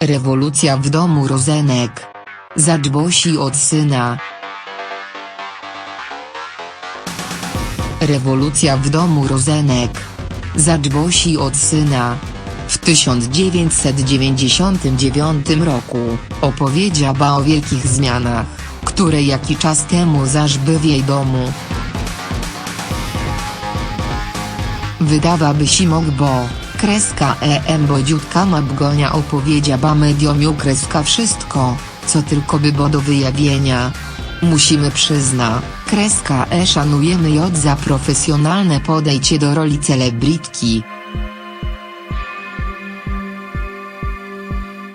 Rewolucja w domu Rozenek. Zadźbosi od syna. Rewolucja w domu Rozenek. Zadźbosi od syna. W 1999 roku opowiedziała o wielkich zmianach, które jakiś czas temu zażby w jej domu. Wydawałaby się mógł bo, kreska em bodziutka mabgonia opowiedziała medium kreska wszystko, co tylko by było do wyjawienia. Musimy przyzna, kreska e szanujemy ją za profesjonalne podejście do roli celebrytki.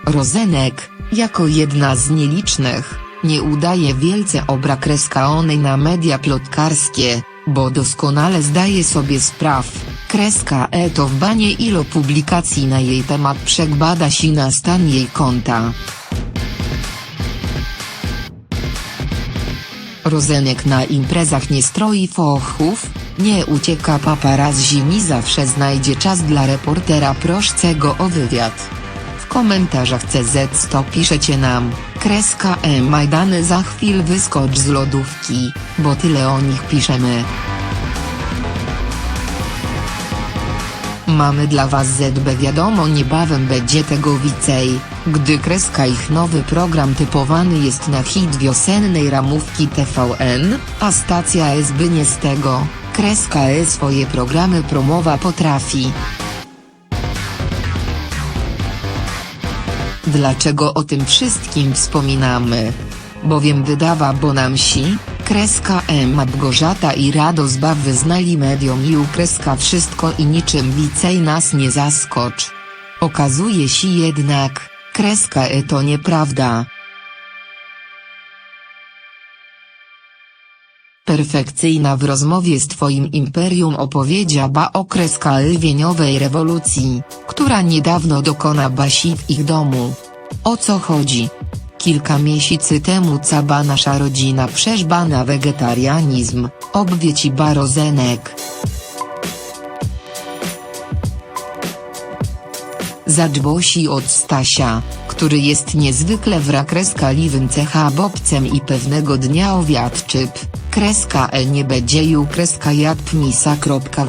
Rozenek, jako jedna z nielicznych, nie udaje wielce obra kreska onej na media plotkarskie, bo doskonale zdaje sobie spraw, kreska e to w banie ilo publikacji na jej temat przegbada się na stan jej konta. Rozenek na imprezach nie stroi fochów, nie ucieka paparazzi ni zawsze znajdzie czas dla reportera proszcego o wywiad. Komentarzach CZ to piszecie nam, kreska e Majdany za chwil wyskocz z lodówki, bo tyle o nich piszemy. Mamy dla was ZB wiadomo niebawem będzie tego więcej, gdy kreska ich nowy program typowany jest na hit wiosennej ramówki TVN, a stacja SB nie z tego, kreska E swoje programy promowa potrafi. Dlaczego o tym wszystkim wspominamy? Bowiem wydawa bo nam si, kreska M Małgorzata i Radosław wyznali mediom i ukreska wszystko i niczym więcej nas nie zaskocz. Okazuje się jednak, kreska E to nieprawda. Perfekcyjna w rozmowie z twoim imperium opowiedziała o kreska lwieniowej rewolucji, która niedawno dokona basi w ich domu. O co chodzi? Kilka miesięcy temu cała nasza rodzina przeżba na wegetarianizm, obwieci barozenek. Zadźbosi od Stasia, który jest niezwykle wrakreska-liwym cecha bobcem i pewnego dnia owiadczyp, kreska e nie będzie ju kreska jadpmisa.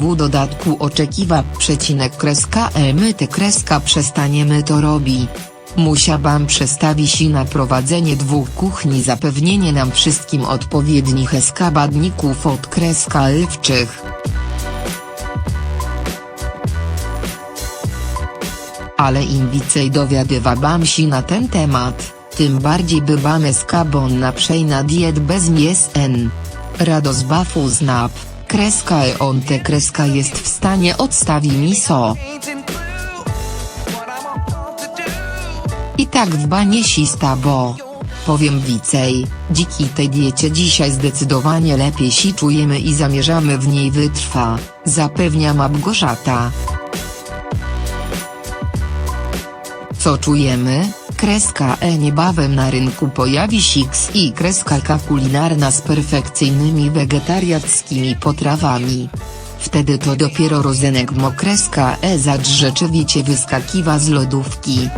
W dodatku oczekiwa przecinek kreska my te kreska przestaniemy to robi. Musiałam przestawić i na prowadzenie dwóch kuchni zapewnienie nam wszystkim odpowiednich eskabadników od kreska lwczych. Ale im więcej dowiadywałam się na ten temat, tym bardziej bywam eskabon na przejna diet bez mięsen. Radosław uznap, kreska e on te kreska jest w stanie odstawi miso. Tak w banie bo. Powiem wicej, dziki tej diecie dzisiaj zdecydowanie lepiej się czujemy i zamierzamy w niej wytrwa, zapewnia Małgorzata. Co czujemy? Kreska E niebawem na rynku pojawi się X i kreska K kulinarna z perfekcyjnymi wegetariackimi potrawami. Wtedy to dopiero rozenek mo kreska E zacz rzeczywiście wyskakiwa z lodówki.